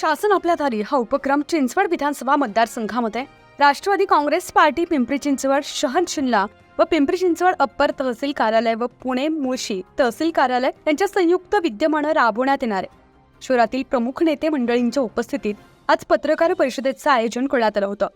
शासन आपल्या दारी हा उपक्रम चिंचवड विधानसभा मतदारसंघामध्ये. राष्ट्रवादी काँग्रेस पार्टी पिंपरी चिंचवड शहर जिल्हा व पिंपरी चिंचवड अप्पर तहसील कार्यालय व पुणे मुळशी तहसील कार्यालय यांच्या संयुक्त विद्यमानं राबवण्यात येणार. आहे शहरातील प्रमुख नेते मंडळींच्या उपस्थितीत आज पत्रकार परिषदेचं आयोजन करण्यात आलं होतं.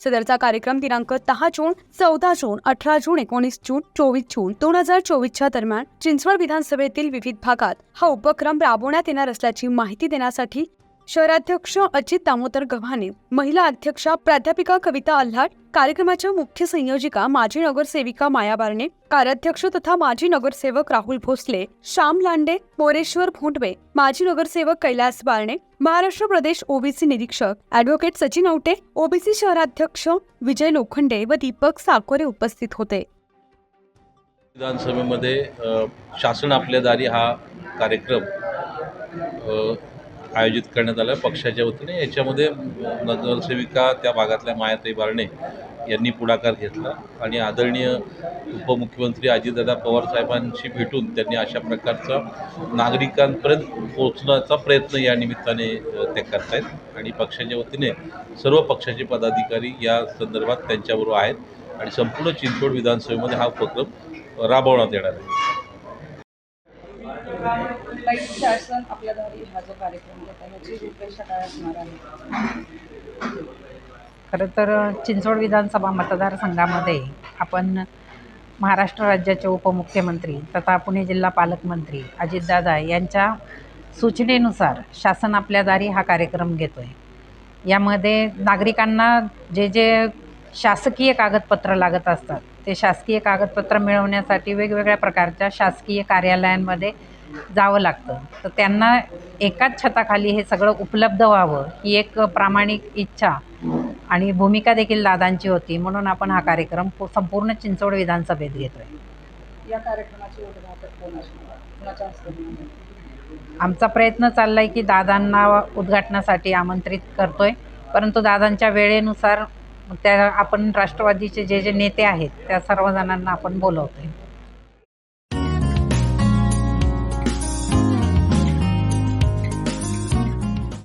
सदरचा कार्यक्रम दिनांक दहा जून चौदा जून अठरा जून एकोणीस जून चोवीस जून दोन हजार चोवीसच्या दरम्यान चिंचवड विधानसभेतील विविध भागात हा उपक्रम राबवण्यात येणार असल्याची माहिती देण्यासाठी शहराध्यक्ष अजित दामोदर गव्हाणे महिला अध्यक्षा प्राध्यापिका कविता आल्हाट कार्यक्रमाच्या मुख्य संयोजिका माजी नगरसेविका माया बारणे कार्याध्यक्ष तथा माजी नगरसेवक राहुल भोसले श्याम लांडे मोरेश्वर भोंडवे माजी नगरसेवक कैलास बारणे महाराष्ट्र प्रदेश ओबीसी निरीक्षक ॲडव्होकेट सचिन औटे ओबीसी शहराध्यक्ष विजय लोखंडे व दीपक साकोरे उपस्थित होते. विधानसभेमध्ये शासन आपल्या दारी हा कार्यक्रम आयोजित करण्यात आलं पक्षाच्या वतीने. याच्यामध्ये नगरसेविका त्या भागातल्या मायाताई बारणे यांनी पुढाकार घेतला आणि आदरणीय उपमुख्यमंत्री अजितदादा पवार साहेबांशी भेटून त्यांनी अशा प्रकारचा नागरिकांपर्यंत पोहोचण्याचा प्रयत्न या निमित्ताने अ, ते करतायत. आणि पक्षाच्या वतीने सर्व पक्षाचे पदाधिकारी या संदर्भात त्यांच्याबरोबर आहेत. आणि संपूर्ण चिंचवड विधानसभेमध्ये हा उपक्रम राबवण्यात येणार आहे. शासन आपल्या दारी हा जो कार्यक्रम घेत आहे ह्याची रूपरेषा काय असणार आहे? खरं तर चिंचवड विधानसभा मतदारसंघामध्ये आपण महाराष्ट्र राज्याचे उपमुख्यमंत्री तथा पुणे जिल्हा पालकमंत्री अजितदादा यांच्या सूचनेनुसार शासन आपल्या दारी हा कार्यक्रम घेतो आहे यामध्ये नागरिकांना जे जे शासकीय कागदपत्र लागत असतात. ते शासकीय कागदपत्र मिळवण्यासाठी वेगवेगळ्या प्रकारच्या शासकीय कार्यालयांमध्ये जावं लागतं. तर त्यांना एकाच छताखाली हे सगळं उपलब्ध व्हावं ही एक प्रामाणिक इच्छा आणि भूमिका देखील दादांची होती. म्हणून आपण हा कार्यक्रम संपूर्ण चिंचवड विधानसभेत घेतो आहे या कार्यक्रमाचे? आमचा प्रयत्न चालला आहे की दादांना उद्घाटनासाठी आमंत्रित करतो आहे परंतु दादांच्या वेळेनुसार त्या आपण राष्ट्रवादीचे जे जे नेते आहेत त्या सर्वजणांना आपण बोलवतो आहे